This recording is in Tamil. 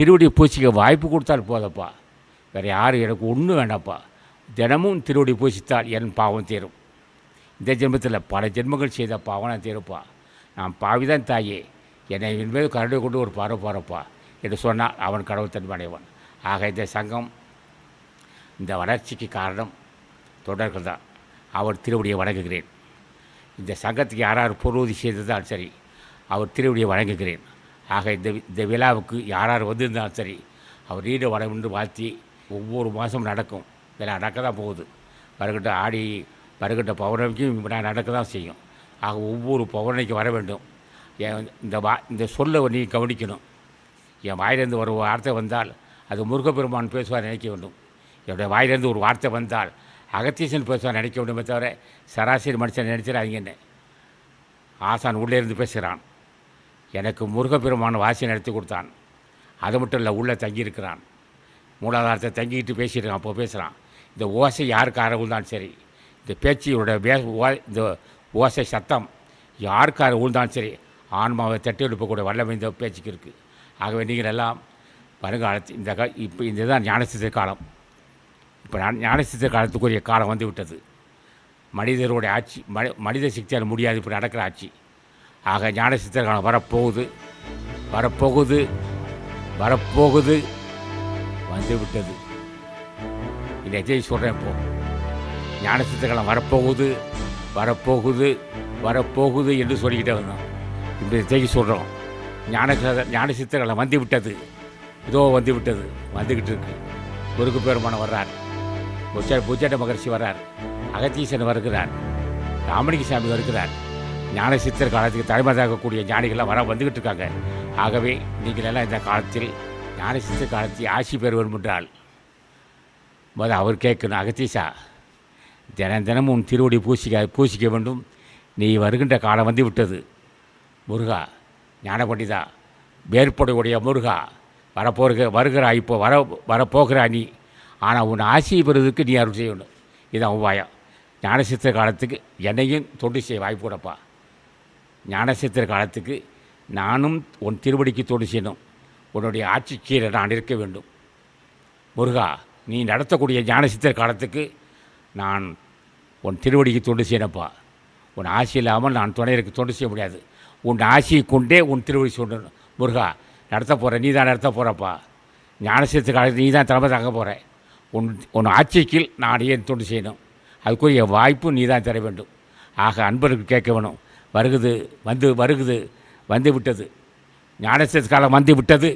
திருவடி பூசிக்க வாய்ப்பு கொடுத்தால் போதப்பா வேறு யாரும் எனக்கு ஒன்றும் வேண்டாப்பா தினமும் திருவடி பூசித்தால் என் பாவம் தீரும். இந்த ஜென்மத்தில் பல ஜென்மங்கள் செய்த பாவம் நான் தீருப்பா நான் பாவிதான் தாயே. என்னை என்பது கருணை கொண்டு ஒரு பறவை போகிறப்பா என்று சொன்னால் அவன் கடவுள் தன்மடைவன் ஆக இந்த சங்கம் இந்த வளர்ச்சிக்கு காரணம் தொடர்கள் தான். அவர் திருவடியை வணங்குகிறேன். இந்த சங்கத்துக்கு யாரார் யார் பொருளுதவி செய்ததால் சரி அவர் திருவடியை வணங்குகிறேன். ஆக இந்த இந்த விழாவுக்கு யார் யார் வந்திருந்தாலும் சரி அவர் ஈடு வரம் என்று வாழ்த்தி ஒவ்வொரு மாதம் நடக்கும். விழா நடக்க தான் போகுது. வருகிட்ட ஆடி வருகிட்ட பௌர்ணமிக்கும் விழா நடக்க தான் செய்யும். ஆக ஒவ்வொரு பௌர்ணமிக்கும் வர வேண்டும். என் இந்த வா இந்த சொல்லை நீ கவனிக்கணும். என் வாயிலிருந்து ஒரு வார்த்தை வந்தால் அது முருகப்பெருமான் பேசுவார் நினைக்க வேண்டும். என்னுடைய வாயிலிருந்து ஒரு வார்த்தை வந்தால் அகத்தீசன் பேசுவார் நினைக்க வேண்டுமே தவிர சராசரி மனுஷன் நினைச்சிடாதீங்க என்ன. ஆசான் உள்ளே இருந்து பேசுகிறான். எனக்கு முருகப்பெருமான் வாசி நடத்தி கொடுத்தான். அது மட்டும் இல்லை உள்ளே தங்கியிருக்கிறான். மூலாதாரத்தை தங்கிக்கிட்டு பேசியிருக்கான் அப்போ பேசுகிறான் இந்த ஓசை யாருக்கு அறவுள்தான் சரி. இந்த பேச்சியோட வே ஓ- இந்த ஓசை சத்தம் யாருக்கு அறவுள்தான் சரி. ஆன்மாவை தட்டி எழுப்பக்கூடிய வல்லமை இந்த பேச்சுக்கு இருக்குது ஆகவே நீங்கள் எல்லாம் வருங்காலத்து இந்த கா இப்போ இந்த தான் ஞானசித்த காலம். இப்போ நான் ஞானசித்த காலத்துக்குரிய காலம் வந்து விட்டது. மனிதருடைய ஆட்சி மனித சக்தியால் முடியாது இப்போ நடக்கிற ஆட்சி. ஆக ஞான வரப்போகுது. வரப்போகுது. வரப்போகுது. வந்து விட்டது இந்த எஜய் சொல்கிறேன் இப்போ. ஞான வரப்போகுது. வரப்போகுது. வரப்போகுது என்று சொல்லிக்கிட்டே வந்தோம். இந்த எஜய் சொல்கிறோம் ஞான ஞான வந்து விட்டது இதோ வந்து விட்டது வந்துக்கிட்டு இருக்கு. குறுக்கு பெருமானம் வர்றார். புச்ச புச்சட்ட மகர்ஷி வர்றார். அகத்தீசன் வருகிறார். ராமலிங்க சாமி வருகிறார். ஞான சித்தர் காலத்துக்கு தலைமை தாக்கக்கூடிய ஞானிகள்லாம் வர வந்துக்கிட்டு இருக்காங்க ஆகவே நீங்கள் எல்லாம் இந்த காலத்தில் ஞான சித்தர் காலத்தில் ஆட்சி பெற வேண்டும் என்றால் முதல் அவர் கேட்கணும் அகத்தீசா தினம் தினமும் உன் திருவடி பூசிக்க பூசிக்க வேண்டும். நீ வருகின்ற காலம் வந்து விட்டது. முருகா ஞான பண்டிதா வேறுபடையுடைய முருகா வரப்போகிற வருகிறாய் இப்போ வர வரப்போகிறா நீ. ஆனால் உன் ஆசையை பெறுவதற்கு நீ அருள் செய்யணும். இதுதான் உபாயம். ஞானசித்திர காலத்துக்கு என்னையும் தொண்டு செய்ய வாய்ப்பு கொடுப்பா. ஞானசித்திர காலத்துக்கு நானும் உன் திருவடிக்கு தொண்டு செய்யணும் உன்னுடைய ஆட்சி கீழே நான் இருக்க வேண்டும். முருகா நீ நடத்தக்கூடிய ஞானசித்திர காலத்துக்கு நான் உன் திருவடிக்கு தொண்டு செய்யணும்ப்பா உன் ஆசி இல்லாமல் நான் துணையருக்கு தொண்டு செய்ய முடியாது. உன் ஆசியை கொண்டே உன் திருவடி சொல்லணும் முருகா நடத்த போகிற நீ தான் நடத்த போகிறப்பா ஞானசித்திர காலத்துக்கு நீ தான் தலைமை தாங்க போகிற உன் உன் ஆட்சிக்கு நான் ஏன் தொண்டு செய்யணும் அதுக்குரிய வாய்ப்பு நீ தான் தர வேண்டும். ஆக அன்பருக்கு கேட்க வேணும். வருகுது வந்து வருகுது வந்து விட்டது. ஞானசித்த காலம் வந்து விட்டது.